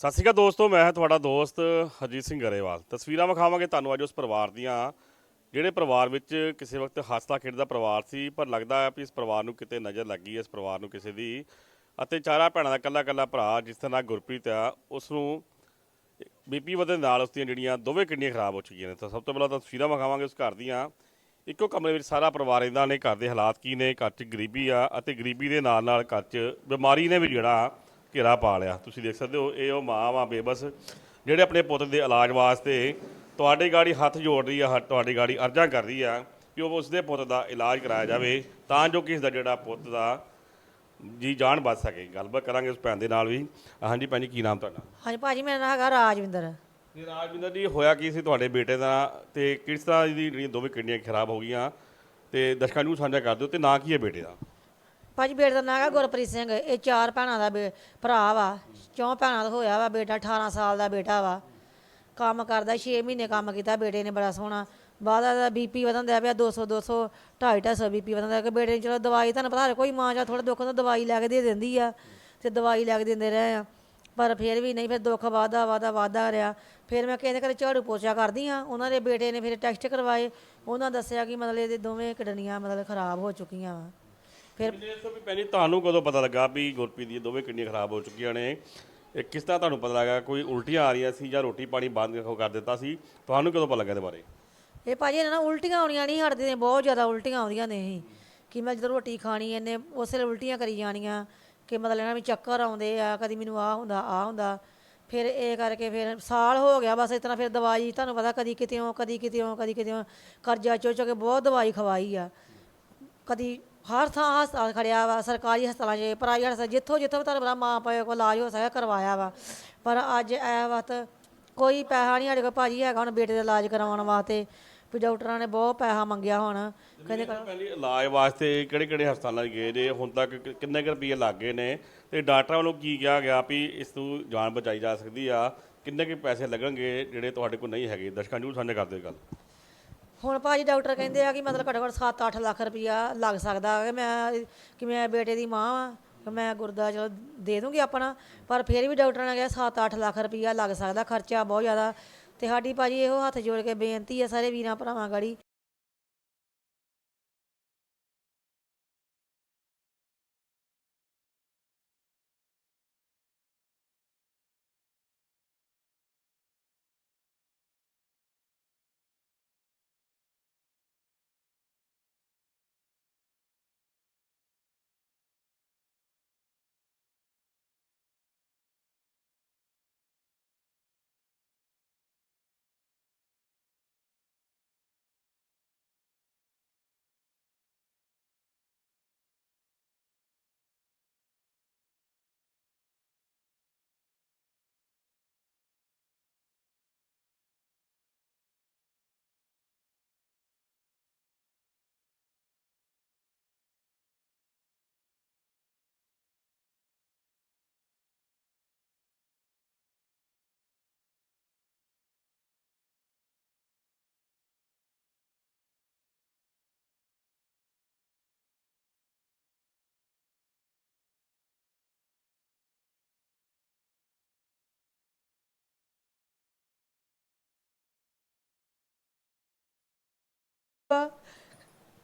ਸਤਿ ਸ਼੍ਰੀ ਅਕਾਲ ਦੋਸਤੋ, ਮੈਂ ਹਾਂ ਤੁਹਾਡਾ ਦੋਸਤ ਹਰਜੀਤ ਸਿੰਘ ਗਰੇਵਾਲ। ਤਸਵੀਰਾਂ ਵਿਖਾਵਾਂਗੇ ਤੁਹਾਨੂੰ ਅੱਜ ਉਸ ਪਰਿਵਾਰ ਦੀਆਂ, ਜਿਹੜੇ ਪਰਿਵਾਰ ਵਿੱਚ ਕਿਸੇ ਵਕਤ ਹੱਸਦਾ ਖੇਡਦਾ ਪਰਿਵਾਰ ਸੀ, ਪਰ ਲੱਗਦਾ ਹੈ ਵੀ ਇਸ ਪਰਿਵਾਰ ਨੂੰ ਕਿਤੇ ਨਜ਼ਰ ਲੱਗੀ ਹੈ, ਇਸ ਪਰਿਵਾਰ ਨੂੰ ਕਿਸੇ ਦੀ। ਅਤੇ ਚਾਰਾ ਭੈਣਾਂ ਦਾ ਇਕੱਲਾ ਇਕੱਲਾ ਭਰਾ, ਜਿਸ ਦਾ ਨਾਂ ਗੁਰਪ੍ਰੀਤ ਆ, ਉਸ ਨੂੰ ਬੀਪੀ ਵਧਣ ਨਾਲ ਉਸ ਦੀਆਂ ਜਿਹੜੀਆਂ ਦੋਵੇਂ ਕਿਡਨੀਆਂ ਖਰਾਬ ਹੋ ਚੁੱਕੀਆਂ ਨੇ। ਤਾਂ ਸਭ ਤੋਂ ਪਹਿਲਾਂ ਤਾਂ ਤਸਵੀਰਾਂ ਵਿਖਾਵਾਂਗੇ ਉਸ ਘਰ ਦੀਆਂ। ਇੱਕੋ ਕਮਰੇ ਵਿੱਚ ਸਾਰਾ ਪਰਿਵਾਰ ਰਹਿੰਦਾ ਨੇ ਘਰ ਦੇ ਹਾਲਾਤ ਕੀ ਨੇ? ਘਰ 'ਚ ਗਰੀਬੀ ਆ ਅਤੇ ਗਰੀਬੀ ਦੇ ਨਾਲ ਨਾਲ ਘਰ 'ਚ ਬਿਮਾਰੀ ਨੇ ਵੀ ਜਿਹੜਾ ਘੇਰਾ ਪਾ ਲਿਆ। ਤੁਸੀਂ ਦੇਖ ਸਕਦੇ ਹੋ ਇਹ ਉਹ ਮਾਂ ਵਾ ਬੇਬਸ ਜਿਹੜੇ ਆਪਣੇ ਪੁੱਤ ਦੇ ਇਲਾਜ ਵਾਸਤੇ ਤੁਹਾਡੇ ਗਾੜੀ ਹੱਥ ਜੋੜ ਰਹੀ ਆ ਤੁਹਾਡੀ ਗਾੜੀ ਅਰਜ਼ਾਂ ਕਰ ਰਹੀ ਆ ਕਿ ਉਹ ਉਸ ਦੇ ਪੁੱਤ ਦਾ ਇਲਾਜ ਕਰਾਇਆ ਜਾਵੇ ਤਾਂ ਜੋ ਕਿ ਇਸ ਦਾ ਜਿਹੜਾ ਪੁੱਤ ਦਾ ਜੀ ਜਾਨ ਬਚ ਸਕੇ। ਗੱਲਬਾਤ ਕਰਾਂਗੇ ਉਸ ਭੈਣ ਦੇ ਨਾਲ ਵੀ। ਹਾਂਜੀ ਭੈਣ ਜੀ ਕੀ ਨਾਮ ਤੁਹਾਡਾ? ਹਾਂਜੀ ਭਾਜੀ ਮੇਰਾ ਨਾਮ ਹੈਗਾ ਰਾਜਵਿੰਦਰ। ਤੇ ਰਾਜਵਿੰਦਰ ਜੀ ਹੋਇਆ ਕੀ ਸੀ ਤੁਹਾਡੇ ਬੇਟੇ ਦਾ? ਤੇ ਕਿਸ ਤਰ੍ਹਾਂ ਦੀ ਜਿਹੜੀਆਂ ਦੋਵੇਂ ਕਿਡਨੀਆਂ ਖਰਾਬ ਹੋ ਗਈਆਂ? ਤੇ ਦਰਸ਼ਕਾਂ ਨੂੰ ਸਾਂਝਾ ਕਰ ਦਿਓ ਤੇ ਨਾਂ ਕੀ ਹੈ ਬੇਟੇ ਦਾ? ਭਾਜੀ ਬੇਟੇ ਦਾ ਨਾਂ ਹੈਗਾ ਗੁਰਪ੍ਰੀਤ ਸਿੰਘ, ਇਹ ਚਾਰ ਭੈਣਾਂ ਦਾ ਬੇ- ਭਰਾ ਵਾ, ਚੌਂ ਭੈਣਾਂ ਦਾ ਹੋਇਆ ਵਾ ਬੇਟਾ 18 ਸਾਲ ਦਾ ਬੇਟਾ ਵਾ। ਕੰਮ ਕਰਦਾ 6 ਮਹੀਨੇ ਕੰਮ ਕੀਤਾ ਬੇਟੇ ਨੇ ਬੜਾ ਸੋਹਣਾ। ਬਾਅਦ ਦਾ ਬੀਪੀ ਵਧਣ ਦਿਆ ਪਿਆ 200 200 250 250 ਬੀਪੀ ਵਧਣ ਦਾ ਕਿ ਬੇਟੇ ਨੇ ਚਲੋ ਦਵਾਈ, ਤੁਹਾਨੂੰ ਪਤਾ ਹਰ ਕੋਈ ਮਾਂ ਜਾਂ ਥੋੜਾ ਦੁੱਖ ਹੁੰਦਾ, ਦਵਾਈ ਲੈ ਕੇ ਦੇ ਦਿੰਦੀ ਆ ਤੇ ਦਵਾਈ ਲੈ ਕੇ ਦਿੰਦੇ ਰਹੇ ਆ। ਪਰ ਫਿਰ ਵੀ ਨਹੀਂ, ਫਿਰ ਦੁੱਖ ਵਾਦਾ ਵਾਦਾ ਵਾਦਾ ਰਿਹਾ। ਫਿਰ ਮੈਂ ਕਿਸੇ ਦੇ ਘਰੇ ਝਾੜੂ ਪੋਚਾ ਕਰਦੀ ਆ, ਉਹਨਾਂ ਦੇ ਬੇਟੇ ਨੇ ਫਿਰ ਟੈਸਟ ਕਰਵਾਏ। ਉਹਨਾਂ ਦੱਸਿਆ ਕਿ ਮਤਲਬ ਇਹਦੇ ਦੋਵੇਂ ਕਿਡਨੀਆਂ ਮਤਲਬ ਖਰਾਬ ਹੋ ਚੁੱਕੀਆਂ ਵਾ। ਫਿਰ ਮੈਨੂੰ ਦੱਸੋ ਵੀ ਜੀ ਤੁਹਾਨੂੰ ਕਦੋਂ ਪਤਾ ਲੱਗਾ ਵੀ ਗੁਰਪ੍ਰੀਤ ਦੀਆਂ ਦੋਵੇਂ ਕਿਡਨੀਆਂ ਖਰਾਬ ਹੋ ਚੁੱਕੀਆਂ ਨੇ? ਇਹ ਕਿਸ ਤਰ੍ਹਾਂ ਤੁਹਾਨੂੰ ਪਤਾ ਲੱਗਾ? ਕੋਈ ਉਲਟੀਆਂ ਆ ਰਹੀਆਂ ਸੀ ਜਾਂ ਰੋਟੀ ਪਾਣੀ ਬੰਦ ਕਰ ਦਿੱਤਾ ਸੀ? ਤੁਹਾਨੂੰ ਕਦੋਂ ਪਤਾ ਲੱਗਾ ਇਹਦੇ ਬਾਰੇ? ਇਹ ਭਾਜੀ ਇਹਨਾਂ ਨਾਲ ਉਲਟੀਆਂ ਆਉਣੀਆਂ ਨਹੀਂ ਹਟਦੀਆਂ ਨੇ ਬਹੁਤ ਜ਼ਿਆਦਾ ਉਲਟੀਆਂ ਆਉਂਦੀਆਂ ਨੇ ਇਹ। ਕਿ ਮੈਂ ਜਦੋਂ ਰੋਟੀ ਖਾਣੀ ਇਹਨੇ ਉਸੇ ਵੇਲੇ ਉਲਟੀਆਂ ਕਰੀ ਜਾਣੀਆਂ ਕਿ ਮਤਲਬ ਇਹਨਾਂ ਵੀ ਚੱਕਰ ਆਉਂਦੇ ਆ ਕਦੀ ਮੈਨੂੰ ਆ ਹੁੰਦਾ ਆ ਹੁੰਦਾ। ਫਿਰ ਇਹ ਕਰਕੇ ਫਿਰ ਸਾਲ ਹੋ ਗਿਆ ਬਸ ਇਸ ਤਰ੍ਹਾਂ ਫਿਰ ਦਵਾਈ ਤੁਹਾਨੂੰ ਪਤਾ ਕਦੀ ਕਿਤੇੋਂ ਕਦੀ ਕਿਤੇੋਂ ਕਦੀ ਕਿਤੇੋਂ ਕਰਜ਼ਾ ਚੋ ਚੋ ਕੇ ਬਹੁਤ ਦਵਾਈ ਖਵਾਈ ਆ। ਕਦੀ ਹਰ ਥਾਂ ਹਸਪਤਾਲ ਖੜਿਆ ਵਾ, ਸਰਕਾਰੀ ਹਸਪਤਾਲਾਂ 'ਚ, ਪ੍ਰਾਈਵੇਟ ਹਸਪਤਾਲ ਜਿੱਥੋਂ ਜਿੱਥੋਂ ਵੀ ਤੁਹਾਨੂੰ ਪਤਾ ਮਾਂ ਪਿਓ ਕੋਲ ਇਲਾਜ ਹੋ ਸਕਦਾ ਕਰਵਾਇਆ ਵਾ। ਪਰ ਅੱਜ ਇਹ ਵਕਤ ਕੋਈ ਪੈਸਾ ਨਹੀਂ, ਸਾਡੇ ਕੋਲ ਭਾਜੀ ਹੈਗਾ ਹੁਣ ਬੇਟੇ ਦਾ ਇਲਾਜ ਕਰਵਾਉਣ ਵਾਸਤੇ। ਵੀ ਡਾਕਟਰਾਂ ਨੇ ਬਹੁਤ ਪੈਸਾ ਮੰਗਿਆ ਹੁਣ। ਕਹਿੰਦੇ ਪਹਿਲੀ ਇਲਾਜ ਵਾਸਤੇ ਕਿਹੜੇ ਕਿਹੜੇ ਹਸਪਤਾਲਾਂ 'ਚ ਗਏ ਨੇ, ਹੁਣ ਤੱਕ ਕਿ- ਕਿੰਨੇ ਕੁ ਰੁਪਏ ਲੱਗ ਗਏ ਨੇ? ਤੇ ਡਾਕਟਰਾਂ ਵੱਲੋਂ ਕੀ ਕਿਹਾ ਗਿਆ ਵੀ ਇਸ ਤੋਂ ਜਾਨ ਬਚਾਈ ਜਾ ਸਕਦੀ ਆ? ਕਿੰਨੇ ਕੁ ਪੈਸੇ ਲੱਗਣਗੇ ਜਿਹੜੇ ਤੁਹਾਡੇ ਕੋਲ ਨਹੀਂ ਹੈਗੇ? ਦਰਸ਼ਕਾਂ ਨੂੰ ਸਾਂਝਾ ਕਰਦੇ ਗੱਲ। ਹੁਣ ਭਾਜੀ ਡਾਕਟਰ ਕਹਿੰਦੇ ਆ ਕਿ ਮਤਲਬ ਘੱਟੋ ਘੱਟ 7-8 ਲੱਖ ਰੁਪਇਆ ਲੱਗ ਸਕਦਾ ਕਿ ਮੈਂ ਕਿ ਮੈਂ ਬੇਟੇ ਦੀ ਮਾਂ ਵਾਂ, ਕਿ ਮੈਂ ਗੁਰਦਾ ਚਲੋ ਦੇ ਦੂੰਗੀ ਆਪਣਾ, ਪਰ ਫਿਰ ਵੀ ਡਾਕਟਰ ਨੇ ਕਿਹਾ 7-8 ਲੱਖ ਰੁਪਇਆ ਲੱਗ ਸਕਦਾ, ਖਰਚਾ ਬਹੁਤ ਜ਼ਿਆਦਾ। ਤੇ ਸਾਡੀ ਭਾਜੀ ਇਹੋ ਹੱਥ ਜੋੜ ਕੇ ਬੇਨਤੀ ਆ ਸਾਰੇ ਵੀਰਾਂ ਭਰਾਵਾਂ ਗੜੀ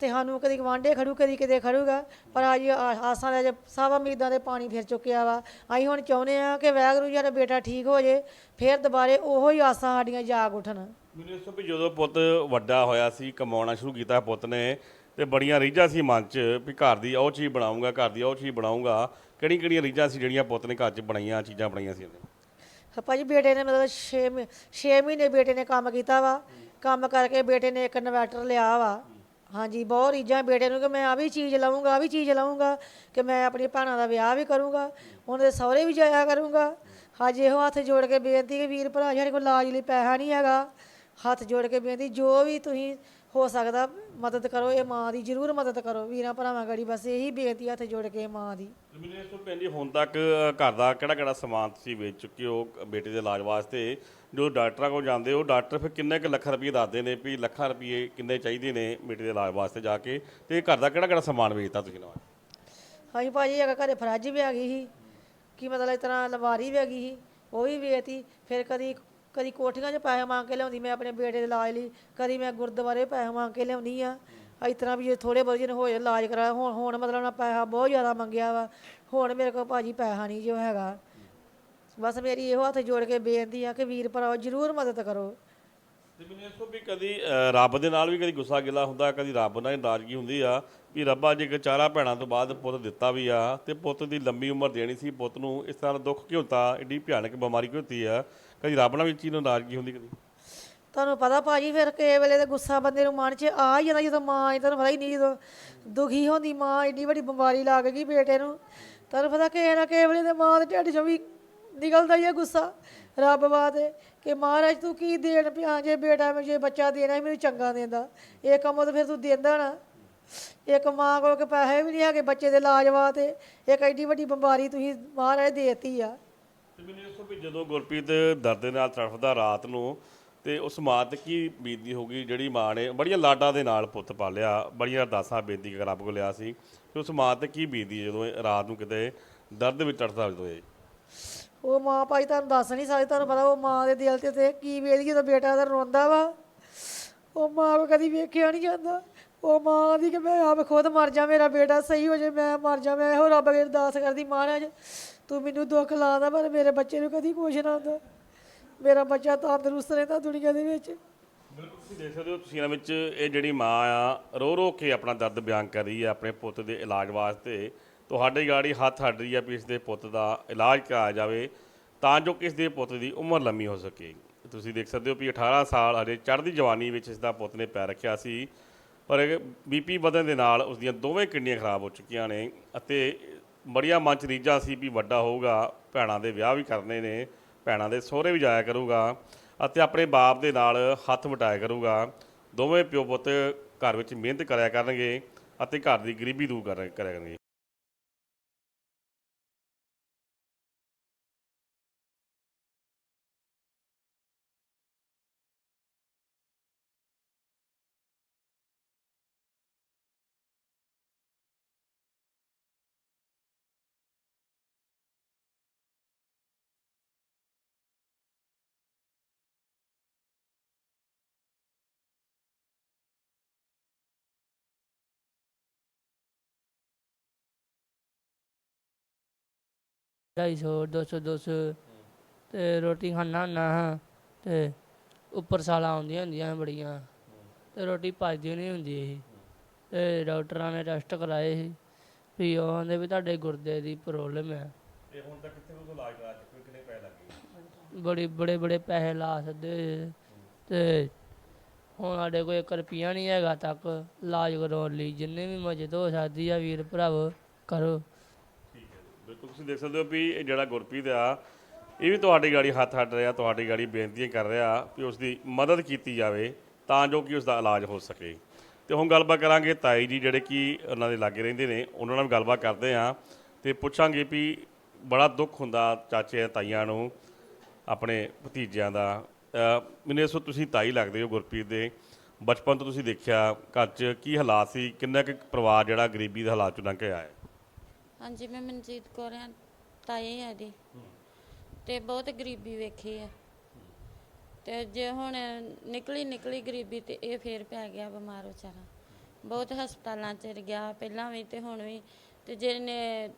ਤੇ ਸਾਨੂੰ ਕਦੀ ਗਵਾਂਢੇ ਖੜੂ ਕਦੀ ਕਿਤੇ ਖੜੂਗਾ। ਪਰ ਅੱਜ ਆਸਾਂ ਦੇ ਅੱਜ ਸਭ ਉਮੀਦਾਂ ਦੇ ਪਾਣੀ ਫਿਰ ਚੁੱਕਿਆ ਵਾ। ਅਸੀਂ ਹੁਣ ਚਾਹੁੰਦੇ ਆ ਕਿ ਵਾਹਿਗੁਰੂ ਜੀ ਦਾ ਬੇਟਾ ਠੀਕ ਹੋ ਜੇ ਫਿਰ ਦੁਬਾਰੇ ਉਹੋ ਹੀ ਆਸਾਂ ਸਾਡੀਆਂ ਜਾਗ ਉੱਠਣ। ਮੈਨੂੰ ਇਸ ਤੋਂ ਵੀ ਜਦੋਂ ਪੁੱਤ ਵੱਡਾ ਹੋਇਆ ਸੀ ਕਮਾਉਣਾ ਸ਼ੁਰੂ ਕੀਤਾ ਪੁੱਤ ਨੇ ਤੇ ਬੜੀਆਂ ਰੀਝਾਂ ਸੀ ਮਨ 'ਚ ਵੀ ਘਰ ਦੀ ਉਹ ਚੀਜ਼ ਬਣਾਉਂਗਾ ਘਰ ਦੀ ਉਹ ਚੀਜ਼ ਬਣਾਉਂਗਾ। ਕਿਹੜੀ ਕਿਹੜੀਆਂ ਰੀਝਾਂ ਸੀ ਜਿਹੜੀਆਂ ਪੁੱਤ ਨੇ ਘਰ 'ਚ ਬਣਾਈਆਂ ਚੀਜ਼ਾਂ ਬਣਾਈਆਂ ਸੀ ਉਹਨੇ? ਭਾਜੀ ਬੇਟੇ ਨੇ ਮਤਲਬ 6 6 ਮਹੀਨੇ ਬੇਟੇ ਨੇ ਕੰਮ ਕੀਤਾ ਵਾ। ਕੰਮ ਕਰਕੇ ਬੇਟੇ ਨੇ ਇੱਕ ਇਨਵਰਟਰ ਲਿਆ ਵਾ। ਹਾਂਜੀ, ਬਹੁਤ ਰੀਝਾਂ ਬੇਟੇ ਨੂੰ ਕਿ ਮੈਂ ਆ ਵੀ ਚੀਜ਼ ਲਵਾਂਗਾ ਆ ਵੀ ਚੀਜ਼ ਲਵਾਂਗਾ, ਕਿ ਮੈਂ ਆਪਣੀ ਭੈਣਾਂ ਦਾ ਵਿਆਹ ਵੀ ਕਰੂੰਗਾ ਉਹਨਾਂ ਦੇ ਸਹੁਰੇ ਵੀ ਜਾਇਆ ਕਰੂੰਗਾ। ਅੱਜ ਇਹੋ ਹੱਥ ਜੋੜ ਕੇ ਬੇਨਤੀ ਕਿ ਵੀਰ ਭਰਾ, ਸਾਡੇ ਕੋਲ ਇਲਾਜ ਲਈ ਪੈਸਾ ਨਹੀਂ ਹੈਗਾ। ਹੱਥ ਜੋੜ ਕੇ ਬੇਨਤੀ, ਜੋ ਵੀ ਤੁਸੀਂ ਹੋ ਸਕਦਾ ਮਦਦ ਕਰੋ ਇਹ ਮਾਂ ਦੀ ਜ਼ਰੂਰ ਮਦਦ ਕਰੋ। ਵੀਰਾਂ ਭਰਾਵਾਂ ਗੜੀ ਬਸ ਇਹੀ ਬੇਨਤੀ ਹੱਥ ਜੋੜ ਕੇ ਮਾਂ ਦੀ। ਇਸ ਤੋਂ ਪੈਂਦੀ ਹੁਣ ਤੱਕ ਘਰ ਦਾ ਕਿਹੜਾ ਕਿਹੜਾ ਸਮਾਨ ਤੁਸੀਂ ਵੇਚ ਚੁੱਕੇ ਹੋ ਬੇਟੇ ਦੇ ਇਲਾਜ ਵਾਸਤੇ? ਜੋ ਡਾਕਟਰਾਂ ਕੋਲ ਜਾਂਦੇ ਹੋ ਡਾਕਟਰ ਫਿਰ ਕਿੰਨੇ ਕੁ ਲੱਖ ਰੁਪਏ ਦੱਸਦੇ ਨੇ ਵੀ ਲੱਖਾਂ ਰੁਪਏ ਕਿੰਨੇ ਚਾਹੀਦੇ ਨੇ ਬੇਟੇ ਦੇ ਇਲਾਜ ਵਾਸਤੇ ਜਾ ਕੇ? ਤੇ ਘਰ ਦਾ ਕਿਹੜਾ ਕਿਹੜਾ ਸਮਾਨ ਵੇਚਤਾ ਤੁਸੀਂ ਨਾਲ ਹਾਂਜੀ ਭਾਜੀ ਇੱਕ ਘਰੇ ਫਰਿੱਜ ਵੀ ਹੈਗੀ ਸੀ ਕਿ ਮਤਲਬ ਇਸ ਤਰ੍ਹਾਂ ਅਲਮਾਰੀ ਵੀ ਹੈਗੀ ਸੀ ਉਹ ਵੀ ਵੇਚਤੀ ਫਿਰ ਕਦੀ ਕਦੀ ਕੋਠੀਆਂ 'ਚ ਪੈਸੇ ਮੰਗ ਕੇ ਲਿਆਉਂਦੀ ਮੈਂ ਆਪਣੇ ਬੇਟੇ ਦੇ ਇਲਾਜ ਲਈ ਕਦੀ ਮੈਂ ਗੁਰਦੁਆਰੇ ਪੈਸੇ ਮੰਗ ਕੇ ਲਿਆਉਂਦੀ ਆ। ਇਸ ਤਰ੍ਹਾਂ ਵੀ ਜੇ ਥੋੜੇ ਬਹੁਤ ਜਿਹਨੇ ਹੋਏ ਇਲਾਜ ਕਰਾਇਆ ਹੁਣ ਹੁਣ ਮਤਲਬ ਮੈਂ ਪੈਸਾ ਬਹੁਤ ਜ਼ਿਆਦਾ ਮੰਗਿਆ ਵਾ। ਹੁਣ ਮੇਰੇ ਕੋਲ ਭਾਜੀ ਪੈਸਾ ਨਹੀਂ ਜੋ ਹੈਗਾ। ਬਸ ਮੇਰੀ ਇਹੋ ਹੱਥ ਜੋੜ ਕੇ ਬੇਨਤੀ ਆ ਕਿ ਵੀਰ ਭਰਾਓ ਜਰੂਰ ਮਦਦ ਕਰੋ। ਤੇ ਮੈਨੂੰ ਇਸ ਤੋਂ ਵੀ ਕਦੀ ਅਹ, ਰੱਬ ਦੇ ਨਾਲ ਵੀ ਕਦੀ ਗੁੱਸਾ ਗਿਲਾ ਹੁੰਦਾ ਕਦੀ ਰੱਬ ਨਾਲ ਨਾਰਾਜ਼ਗੀ ਹੁੰਦੀ ਆ ਵੀ ਰੱਬਾ ਜੇ ਚਾਰਾ ਭੈਣਾਂ ਤੋਂ ਬਾਅਦ ਪੁੱਤ ਦਿੱਤਾ ਵੀ ਆ ਤੇ ਪੁੱਤ ਦੀ ਲੰਮੀ ਉਮਰ ਦੇਣੀ ਸੀ ਪੁੱਤ ਨੂੰ ਇਸ ਤਰ੍ਹਾਂ ਦਾ ਦੁੱਖ ਕਿਉਂ ਹੁੰਦਾ ਏਡੀ ਭਿਆਨਕ ਬਿਮਾਰੀ ਕਿਉਂ ਹੁੰਦੀ ਆ ਕਦੀ ਰੱਬ ਨਾਲ ਵੀ ਚੀਜ਼ ਨੂੰ ਨਾਰਾਜ਼ਗੀ ਹੁੰਦੀ ਕਦੀ? ਤੁਹਾਨੂੰ ਪਤਾ ਭਾਜੀ ਫਿਰ ਕਿਸੇ ਵੇਲੇ ਤੇ ਗੁੱਸਾ ਬੰਦੇ ਨੂੰ ਮਨ 'ਚ ਆ ਹੀ ਜਾਂਦਾ ਜਦੋਂ ਮਾਂ ਤੁਹਾਨੂੰ ਪਤਾ ਹੀ ਨਹੀਂ ਜਦੋਂ ਦੁਖੀ ਹੁੰਦੀ ਮਾਂ ਏਡੀ ਵੱਡੀ ਬਿਮਾਰੀ ਲੱਗ ਗਈ ਬੇਟੇ ਨੂੰ। ਤੁਹਾਨੂੰ ਪਤਾ ਕਿਸੇ ਨਾ ਕਿਸੇ ਵੇਲੇ ਤੇ ਮਾਂ ਦੇ ਢਿੱਡ 'ਚੋਂ ਵੀ ਨਿਕਲਦਾ ਹੀ ਹੈ ਗੁੱਸਾ। ਰੱਬ ਵਾਦੇ ਕਿ ਮਹਾਰਾਜ ਤੂੰ ਕੀ ਦੇਣ ਪਿਆ ਜੇ ਬੇਟਾ ਮੈਂ ਜੇ ਬੱਚਾ ਦੇਣਾ ਮੈਨੂੰ ਚੰਗਾ ਦਿੰਦਾ। ਇਹ ਕੰਮ ਤਾਂ ਫਿਰ ਤੂੰ ਦਿੰਦਾ ਨਾ। ਇੱਕ ਮਾਂ ਕੋਲ ਕੇ ਪੈਸੇ ਵੀ ਨਹੀਂ ਹੈਗੇ ਬੱਚੇ ਦੇ ਇਲਾਜ ਵਾਸਤੇ। ਇੱਕ ਐਡੀ ਵੱਡੀ ਬਿਮਾਰੀ ਤੁਸੀਂ ਮਹਾਰਾਜ ਦੇਤੀ ਆ। ਮੈਨੂੰ ਇਸ ਵੀ ਜਦੋਂ ਗੁਰਪ੍ਰੀਤ ਦਰਦ ਦੇ ਨਾਲ ਤੜਫਦਾ ਰਾਤ ਨੂੰ, ਤੇ ਉਸ ਮਾਂ ਤੇ ਕੀ ਬੀਤਦੀ ਹੋਗੀ ਜਿਹੜੀ ਮਾਂ ਨੇ ਬੜੀਆਂ ਲਾਡਾਂ ਦੇ ਨਾਲ ਪੁੱਤ ਪਾਲਿਆ, ਬੜੀਆਂ ਅਰਦਾਸਾਂ ਬੇਨਤੀ ਕਰ ਰੱਬ ਕੋਲ ਲਿਆ ਸੀ। ਤੇ ਉਸ ਮਾਂ ਤੇ ਕੀ ਬੀਤਦੀ ਜਦੋਂ ਇਹ ਰਾਤ ਨੂੰ ਕਿਤੇ ਦਰਦ ਵਿੱਚ ਤੜਫਦਾ ਇਹ ਉਹ ਮਾਂ ਭਾਈ ਤੁਹਾਨੂੰ ਦੱਸ ਨਹੀਂ ਸਕਦੀ, ਤੁਹਾਨੂੰ ਪਤਾ ਉਹ ਮਾਂ ਦੇ ਦਿਲ ਤੇ ਤੇ ਕੀ ਵੇਦੀ ਜਦੋਂ ਬੇਟਾ ਉਹਦਾ ਰੋਂਦਾ ਵਾ। ਉਹ ਮਾਂ ਕਦੀ ਵੇਖਿਆ ਨਹੀਂ ਜਾਂਦਾ। ਉਹ ਮਾਂ ਦੀ ਕਿ ਮੈਂ ਆਪ ਖੁਦ ਮਰ ਜਾ, ਮੇਰਾ ਬੇਟਾ ਸਹੀ ਹੋ ਜੇ, ਮੈਂ ਮਰ ਜਾ, ਮੈਂ ਇਹੋ ਰੱਬ ਅੱਗੇ ਅਰਦਾਸ ਕਰਦੀ, ਮਾਂ ਨੇ ਤੂੰ ਮੈਨੂੰ ਦੁੱਖ ਲਾਦਾ ਪਰ ਮੇਰੇ ਬੱਚੇ ਨੂੰ ਕਦੀ ਕੁਛ ਨਾ ਹੁੰਦਾ। ਮੇਰਾ ਬੱਚਾ ਤੰਦਰੁਸਤ ਰਹਿੰਦਾ ਦੁਨੀਆ ਦੇ ਵਿੱਚ। ਬਿਲਕੁਲ, ਤੁਸੀਂ ਦੇਖ ਸਕਦੇ ਹੋ ਤਸਵੀਰਾਂ ਵਿੱਚ ਇਹ ਜਿਹੜੀ ਮਾਂ ਆ, ਰੋ ਰੋ ਕੇ ਆਪਣਾ ਦਰਦ ਬਿਆਨ ਕਰ ਰਹੀ ਹੈ ਆਪਣੇ ਪੁੱਤ ਦੇ ਇਲਾਜ ਵਾਸਤੇ। ਤੁਹਾਡੇ ਗਾੜੀ ਹੱਥ ਹੱਡ ਰਹੀ ਹੈ ਵੀ ਇਸ ਦੇ ਪੁੱਤ ਦਾ ਇਲਾਜ ਕਰਾਇਆ ਜਾਵੇ, ਤਾਂ ਜੋ ਕਿ ਦੇ ਪੁੱਤ ਦੀ ਉਮਰ ਲੰਮੀ ਹੋ ਸਕੇ। ਤੁਸੀਂ ਦੇਖ ਸਕਦੇ ਹੋ ਵੀ 18 ਸਾਲ ਹਜੇ ਚੜ੍ਹਦੀ ਜਵਾਨੀ ਵਿੱਚ ਇਸ ਦਾ ਪੁੱਤ ਨੇ ਪੈਰ ਰੱਖਿਆ ਸੀ। ਪਰ ਬੀਪੀ ਵਧਣ ਦੇ ਨਾਲ ਉਸ ਦੀਆਂ ਦੋਵੇਂ ਕਿਡਨੀਆਂ ਖਰਾਬ ਹੋ ਚੁੱਕੀਆਂ ਨੇ ਅਤੇ ਬੜੀਆਂ ਮਨ ਚ ਰੀਝਾਂ ਸੀ ਵੀ ਵੱਡਾ ਹੋਊਗਾ, ਭੈਣਾਂ ਦੇ ਵਿਆਹ ਵੀ ਕਰਨੇ ਨੇ, ਭੈਣਾਂ ਦੇ ਸਹੁਰੇ ਵੀ ਜਾਇਆ ਕਰੂਗਾ ਅਤੇ ਆਪਣੇ ਬਾਪ ਦੇ ਨਾਲ ਹੱਥ ਵਟਾਇਆ ਕਰੂਗਾ। ਦੋਵੇਂ ਪਿਓ ਪੁੱਤ ਘਰ ਵਿੱਚ ਮਿਹਨਤ ਕਰਿਆ ਕਰਨਗੇ ਅਤੇ ਘਰ ਦੀ ਗਰੀਬੀ ਦੂਰ ਕਰ- ਕਰਿਆ ਕਰਨਗੇ। ਢਾਈ ਸੌ ਦੋ ਸੌ ਦੋ ਸੌ ਤੇ ਰੋਟੀ ਖਾਣਾ ਹੁੰਦਾ ਹਾਂ ਤੇ ਉੱਪਰ ਸਾਲਾਂ ਆਉਂਦੀਆਂ ਹੁੰਦੀਆਂ ਬੜੀਆਂ ਤੇ ਰੋਟੀ ਪਚਦੀ ਨਹੀਂ ਹੁੰਦੀ ਸੀ ਤੇ ਡਾਕਟਰਾਂ ਨੇ ਟੈਸਟ ਕਰਾਏ ਸੀ ਵੀ ਉਹ ਕਹਿੰਦੇ ਵੀ ਤੁਹਾਡੇ ਗੁਰਦੇ ਦੀ ਪ੍ਰੋਬਲਮ ਹੈ ਤੇ ਹੁਣ ਤੱਕ ਕਿੱਥੇ ਤੋਂ ਇਲਾਜ ਕਰਾ ਚੁੱਕੇ ਕਿੰਨੇ ਪੈਸੇ ਲੱਗੇ ਬੜੀ ਬੜੇ ਬੜੇ ਪੈਸੇ ਲਾ ਛੱਡੇ ਤੇ ਹੁਣ ਸਾਡੇ ਕੋਲ ਇੱਕ ਰੁਪਿਆ ਨਹੀਂ ਹੈਗਾ ਤੱਕ ਇਲਾਜ ਕਰਾਉਣ ਲਈ ਜਿੰਨੇ ਵੀ ਮਦਦ ਹੋ ਸਕਦੀ ਆ ਵੀਰ ਭਰਾਵੋ ਕਰੋ। ਬਿਲਕੁਲ, ਤੁਸੀਂ ਦੇਖ ਸਕਦੇ ਹੋ ਵੀ ਇਹ ਜਿਹੜਾ ਗੁਰਪ੍ਰੀਤ ਆ, ਇਹ ਵੀ ਤੁਹਾਡੀ ਗਾੜੀ ਹੱਥ ਹੱਟ ਰਿਹਾ, ਤੁਹਾਡੀ ਗਾੜੀ ਬੇਨਤੀਆਂ ਕਰ ਰਿਹਾ ਵੀ ਉਸ ਦੀ ਮਦਦ ਕੀਤੀ ਜਾਵੇ ਤਾਂ ਜੋ ਕਿ ਉਸ ਦਾ ਇਲਾਜ ਹੋ ਸਕੇ। ਤੇ ਹੁਣ ਗੱਲਬਾਤ ਕਰਾਂਗੇ ਤਾਈ ਜੀ ਜਿਹੜੇ ਕਿ ਉਹਨਾਂ ਦੇ ਲਾਗੇ ਰਹਿੰਦੇ ਨੇ, ਉਹਨਾਂ ਨਾਲ ਵੀ ਗੱਲਬਾਤ ਕਰਦੇ ਆ ਤੇ ਪੁੱਛਾਂਗੇ ਵੀ ਬੜਾ ਦੁੱਖ ਹੁੰਦਾ ਚਾਚੇ ਤਾਈਆਂ ਨੂੰ, ਆਪਣੇ ਭਤੀਜਿਆਂ ਦਾ। ਮੈਨੂੰ ਇਸ ਤੁਸੀਂ ਤਾਈ ਲੱਗਦੇ ਹੋ ਗੁਰਪ੍ਰੀਤ ਦੇ। ਬਚਪਨ ਤੋਂ ਤੁਸੀਂ ਦੇਖਿਆ ਘਰ 'ਚ ਕੀ ਹਾਲਾਤ ਸੀ, ਕਿੰਨਾ ਕੁ ਪਰਿਵਾਰ ਜਿਹੜਾ ਗਰੀਬੀ ਦੇ ਹਾਲਾਤ 'ਚੋਂ ਲੰਘ ਕੇ ਆਇਆ ਹੈ? ਹਾਂਜੀ, ਮੈਂ ਮਨਜੀਤ ਕੌਰ ਹਾਂ, ਤਾਏ ਆ ਦੀ ਤੇ ਬਹੁਤ ਗਰੀਬੀ ਵੇਖੀ ਆ। ਤੇ ਜੇ ਹੁਣ ਨਿਕਲੀ ਨਿਕਲੀ ਗਰੀਬੀ ਤੇ ਇਹ ਫੇਰ ਪੈ ਗਿਆ ਬਿਮਾਰ ਵਿਚਾਰਾ। ਬਹੁਤ ਹਸਪਤਾਲਾਂ ਚ ਗਿਆ, ਪਹਿਲਾਂ ਵੀ ਤੇ ਹੁਣ ਵੀ। ਤੇ ਜਿਹਨੇ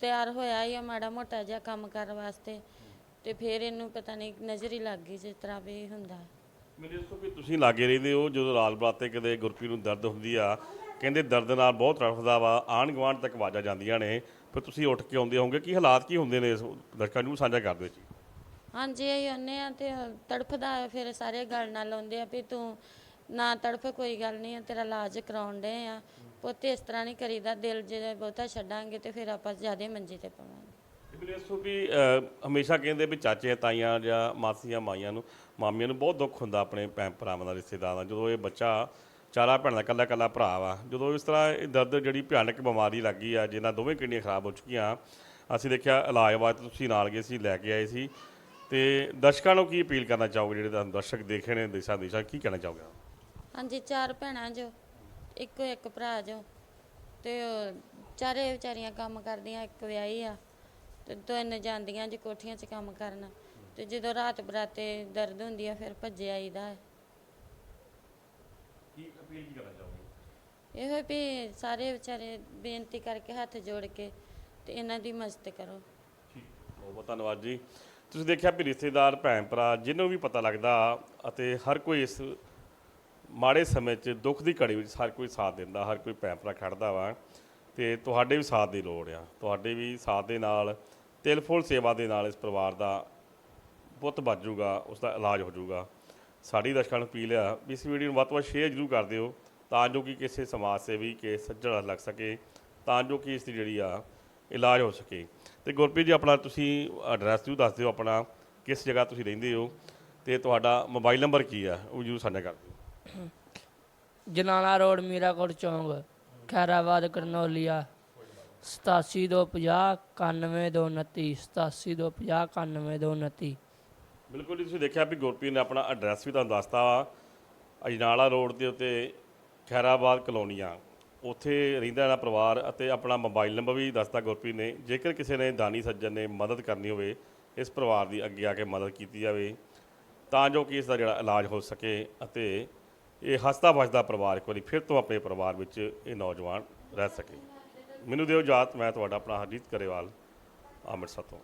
ਤਿਆਰ ਹੋਇਆ ਹੀ ਆ ਮਾੜਾ ਮੋਟਾ ਜਿਹਾ ਕੰਮ ਕਰਨ ਵਾਸਤੇ, ਤੇ ਫੇਰ ਇਹਨੂੰ ਪਤਾ ਨਹੀਂ ਨਜ਼ਰ ਹੀ ਲੱਗ ਗਈ ਜਿਸ ਤਰ੍ਹਾਂ ਵੀ ਹੁੰਦਾ। ਮੈਨੂੰ ਦੱਸੋ ਵੀ ਤੁਸੀਂ ਲਾਗੇ ਰਹਿੰਦੇ ਹੋ, ਜਦੋਂ ਰਾਤ ਬਰਾਤੇ ਕਦੇ ਗੁਰਪ੍ਰੀਤ ਨੂੰ ਦਰਦ ਹੁੰਦੀ ਆ ਕਹਿੰਦੇ ਦਰਦ ਨਾਲ ਬਹੁਤ ਤੜਫਦਾ ਵਾ ਆਣ ਗੁਆਂਢ ਤੱਕ ਆਵਾਜ਼ਾਂ ਜਾਂਦੀਆਂ ਨੇ। ਫਿਰ ਤੁਸੀਂ ਉੱਠ ਕੇ ਆਉਂਦੇ ਹੋਵੋਗੇ ਕੀ ਹਾਲਾਤ ਕੀ ਹੁੰਦੇ ਨੇ ਇਸ ਦਰਸ਼ਕਾਂ ਨੂੰ ਸਾਂਝਾ ਕਰ ਦਿਓ ਜੀ ਹਾਂਜੀ ਇਹ ਆਉਂਦੇ ਆ ਤੇ ਤੜਫਦਾ ਹੈ ਫਿਰ ਸਾਰੇ ਗੱਲ ਨਾਲ ਲਾਉਂਦੇ ਆ ਵੀ ਤੂੰ ਨਾ ਤੜਫ ਕੋਈ ਗੱਲ ਨਹੀਂ ਆ ਤੇਰਾ ਇਲਾਜ ਕਰਾਉਣ ਦੇ ਆ। ਪੁੱਤ ਇਸ ਤਰ੍ਹਾਂ ਨਹੀਂ ਕਰੀਦਾ ਦਿਲ ਜੇ ਬਹੁਤਾ ਛੱਡਾਂਗੇ ਤੇ ਫਿਰ ਆਪਾਂ ਜ਼ਿਆਦਾ ਮੰਜੇ ਤੇ ਪਵਾਂਗੇ। ਦੱਸੋ ਵੀ ਅਹ, ਹਮੇਸ਼ਾ ਕਹਿੰਦੇ ਵੀ ਚਾਚੇ ਤਾਈਆਂ ਜਾਂ ਮਾਸੀਆਂ ਮਾਈਆਂ ਨੂੰ ਮਾਮੀਆਂ ਨੂੰ ਬਹੁਤ ਦੁੱਖ ਹੁੰਦਾ ਆਪਣੇ ਭੈਣ ਭਰਾਵਾਂ ਦਾ ਰਿਸ਼ਤੇਦਾਰਾਂ ਦਾ। ਜਦੋਂ ਇਹ ਬੱਚਾ ਚਾਰਾ ਭੈਣਾਂ ਦਾ ਇਕੱਲਾ ਇਕੱਲਾ ਭਰਾ ਵਾ। ਜਦੋਂ ਇਸ ਤਰ੍ਹਾਂ ਇਹ ਦਰਦ ਜਿਹੜੀ ਭਿਆਨਕ ਬਿਮਾਰੀ ਲੱਗੀ ਆ ਜਿਹਨਾਂ ਦੋਵੇਂ ਕਿਡਨੀਆਂ ਖਰਾਬ ਹੋ ਚੁੱਕੀਆਂ, ਅਸੀਂ ਦੇਖਿਆ ਇਲਾਜ ਵਾਸਤੇ ਤੁਸੀਂ ਨਾਲ ਗਏ ਸੀ, ਲੈ ਕੇ ਆਏ ਸੀ। ਤੇ ਦਰਸ਼ਕਾਂ ਨੂੰ ਕੀ ਅਪੀਲ ਕਰਨਾ ਚਾਹੋਗੇ, ਜਿਹੜੇ ਤੁਹਾਨੂੰ ਦਰਸ਼ਕ ਦੇਖੇ ਨੇ, ਦੇਸ਼ਾਂ ਦੇਸ਼ਾਂ ਕੀ ਕਹਿਣਾ ਚਾਹੋਗੇ? ਹਾਂਜੀ, ਚਾਰ ਭੈਣਾਂ ਜੋ, ਇੱਕੋ ਇੱਕ ਭਰਾ ਜੋ, ਤੇ ਉਹ ਚਾਰੇ ਵਿਚਾਰੀਆਂ ਕੰਮ ਕਰਦੀਆਂ, ਇੱਕ ਵਿਆਹੀ ਆ, ਤੇ ਤਿੰਨ ਜਾਂਦੀਆਂ ਜੀ ਕੋਠੀਆਂ 'ਚ ਕੰਮ ਕਰਨ। ਤੇ ਜਦੋਂ ਰਾਤ ਬਰਾਤੇ ਦਰਦ ਹੁੰਦੀ ਆ, ਫਿਰ ਭੱਜੇ ਆਈਦਾ। ਹੈ ਕੀ ਅਪੀਲ ਕੀ ਕਰਨਾ ਚਾਹੋਗੇ? ਇਹੋ ਵੀ ਸਾਰੇ ਵਿਚਾਰੇ ਬੇਨਤੀ ਕਰਕੇ ਹੱਥ ਜੋੜ ਕੇ ਤੇ ਇਹਨਾਂ ਦੀ ਮਦਦ ਕਰੋ। ਠੀਕ। ਬਹੁਤ ਬਹੁਤ ਧੰਨਵਾਦ ਜੀ। ਤੁਸੀਂ ਦੇਖਿਆ ਵੀ ਰਿਸ਼ਤੇਦਾਰ ਭੈਣ ਭਰਾ ਜਿਹਨੂੰ ਵੀ ਪਤਾ ਲੱਗਦਾ ਅਤੇ ਹਰ ਕੋਈ ਇਸ ਮਾੜੇ ਸਮੇਂ 'ਚ ਦੁੱਖ ਦੀ ਘੜੀ ਵਿੱਚ ਹਰ ਕੋਈ ਸਾਥ ਦਿੰਦਾ ਹਰ ਕੋਈ ਭੈਣ ਭਰਾ ਖੜਦਾ ਵਾ ਤੇ ਤੁਹਾਡੇ ਵੀ ਸਾਥ ਦੀ ਲੋੜ ਆ। ਤੁਹਾਡੇ ਵੀ ਸਾਥ ਦੇ ਨਾਲ ਤਿਲ ਫੁੱਲ ਸੇਵਾ ਦੇ ਨਾਲ ਇਸ ਪਰਿਵਾਰ ਦਾ ਪੁੱਤ ਬਚ ਜਾਊਗਾ ਉਸ ਦਾ ਇਲਾਜ ਹੋ ਜਾਊਗਾ। ਸਾਡੀ ਦਰਸ਼ਕਾਂ ਨੂੰ ਅਪੀਲ ਆ ਵੀ ਇਸ ਵੀਡੀਓ ਨੂੰ ਵੱਧ ਤੋਂ ਵੱਧ ਸ਼ੇਅਰ ਜ਼ਰੂਰ ਕਰ ਦਿਓ, ਤਾਂ ਜੋ ਕਿ ਕਿਸੇ ਸਮਾਜ ਸੇਵੀ ਕੇ ਸੱਜਣਾ ਲੱਗ ਸਕੇ, ਤਾਂ ਜੋ ਕਿ ਇਸ ਦੀ ਜਿਹੜੀ ਆ, ਇਲਾਜ ਹੋ ਸਕੇ। ਤੇ ਗੁਰਪ੍ਰੀਤ ਜੀ, ਆਪਣਾ ਤੁਸੀਂ ਐਡਰੈਸ ਜੂ ਦੱਸ ਦਿਓ ਆਪਣਾ, ਕਿਸ ਜਗ੍ਹਾ ਤੁਸੀਂ ਰਹਿੰਦੇ ਹੋ, ਤੇ ਤੁਹਾਡਾ ਮੋਬਾਈਲ ਨੰਬਰ ਕੀ ਆ, ਉਹ ਜਰੂਰ ਸਾਂਝਾ ਕਰ ਦਿਓ। ਜਨਾਲਾ ਰੋਡ, ਮੀਰਾਕੋਟ ਚੌਂਕ, ਖੈਰਾਬਾਦ, ਕਰਨੋਲੀਆ 8750 91229 8750 91229 ਬਿਲਕੁਲ ਜੀ, ਤੁਸੀਂ ਦੇਖਿਆ ਵੀ ਗੁਰਪ੍ਰੀਤ ਨੇ ਆਪਣਾ ਐਡਰੈਸ ਵੀ ਤੁਹਾਨੂੰ ਦੱਸਤਾ ਵਾ। ਅਜਨਾਲਾ ਰੋਡ ਦੇ ਉੱਤੇ ਖੈਰਾਬਾਦ ਕਲੋਨੀਆਂ, ਉੱਥੇ ਰਹਿੰਦਾ ਇਹਨਾਂ ਪਰਿਵਾਰ ਅਤੇ ਆਪਣਾ ਮੋਬਾਈਲ ਨੰਬਰ ਵੀ ਦੱਸਤਾ ਗੁਰਪ੍ਰੀਤ ਨੇ। ਜੇਕਰ ਕਿਸੇ ਨੇ ਦਾਨੀ ਸੱਜਣ ਨੇ ਮਦਦ ਕਰਨੀ ਹੋਵੇ, ਇਸ ਪਰਿਵਾਰ ਦੀ ਅੱਗੇ ਆ ਕੇ ਮਦਦ ਕੀਤੀ ਜਾਵੇ, ਤਾਂ ਜੋ ਕਿ ਇਸ ਦਾ ਜਿਹੜਾ ਇਲਾਜ ਹੋ ਸਕੇ ਅਤੇ ਇਹ ਹੱਸਦਾ ਵੱਸਦਾ ਪਰਿਵਾਰ ਇੱਕ ਵਾਰੀ ਫਿਰ ਤੋਂ ਆਪਣੇ ਪਰਿਵਾਰ ਵਿੱਚ ਇਹ ਨੌਜਵਾਨ ਰਹਿ ਸਕੇ। ਮੈਨੂੰ ਦਿਓ ਇਜਾਜ਼ਤ, ਮੈਂ ਤੁਹਾਡਾ ਆਪਣਾ ਹਰਜੀਤ ਕਰੇਵਾਲ ਅੰਮ੍ਰਿਤਸਰ ਤੋਂ।